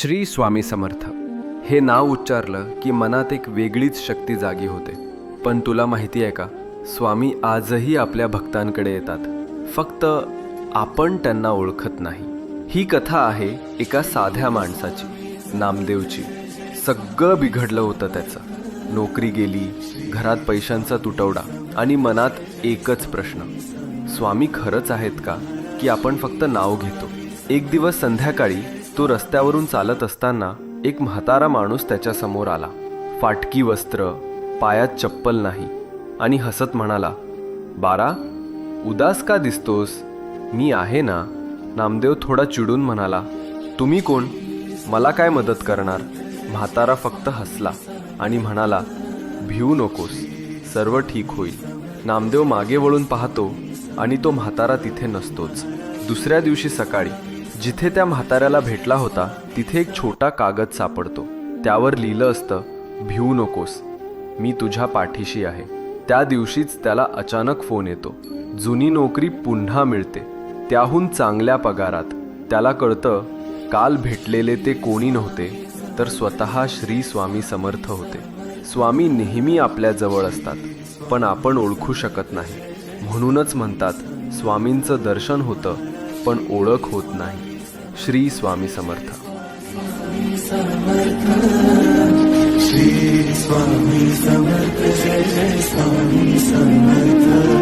श्री स्वामी समर्थ. हे नाव उच्चारलं की मनात एक वेगळीच शक्ती जागी होते. पण तुला माहिती आहे का? स्वामी आजही आपल्या भक्तांकडे येतात. फक्त आपण त्यांना ओळखत नाही. ही कथा आहे एका साध्या माणसाची नामदेवची. सगळं बिघडलं होतं त्याचं. नोकरी गेली घरात पैशांचा तुटवडा आणि मनात एकच प्रश्न. स्वामी खरंच आहेत का? की आपण फक्त नाव घेतो. एक दिवस संध्याकाळी तो रस्त्यावरून चालत असताना एक म्हातारा माणूस त्याच्यासमोर आला. फाटकी वस्त्र पायात चप्पल नाही आणि हसत म्हणाला बारा उदास का दिसतोस? मी आहे ना? नामदेव थोडा चिडून म्हणाला तुम्ही कोण? मला काय मदत करणार? म्हातारा फक्त हसला आणि म्हणाला भिवू नकोस सर्व ठीक होईल. नामदेव मागे वळून पाहतो आणि तो म्हातारा तिथे नसतोच. दुसऱ्या दिवशी सकाळी जिथे त्या म्हाताऱ्याला भेटला होता तिथे एक छोटा कागद सापडतो. त्यावर लिहिलं असतं भिवू नकोस. मी तुझ्या पाठीशी आहे. त्या दिवशीच त्याला अचानक फोन येतो. जुनी नोकरी पुन्हा मिळते. त्याहून चांगल्या पगारात. त्याला कळतं काल भेटलेले ते कोणी नव्हते तर स्वतः श्री स्वामी समर्थ होते. स्वामी नेहमी आपल्याजवळ असतात पण आपण ओळखू शकत नाही. म्हणूनच म्हणतात स्वामींचं दर्शन होतं पण ओळख होत नाही. श्री स्वामी समर्थ. श्री स्वामी समर्थ जय जय स्वामी समर्थ.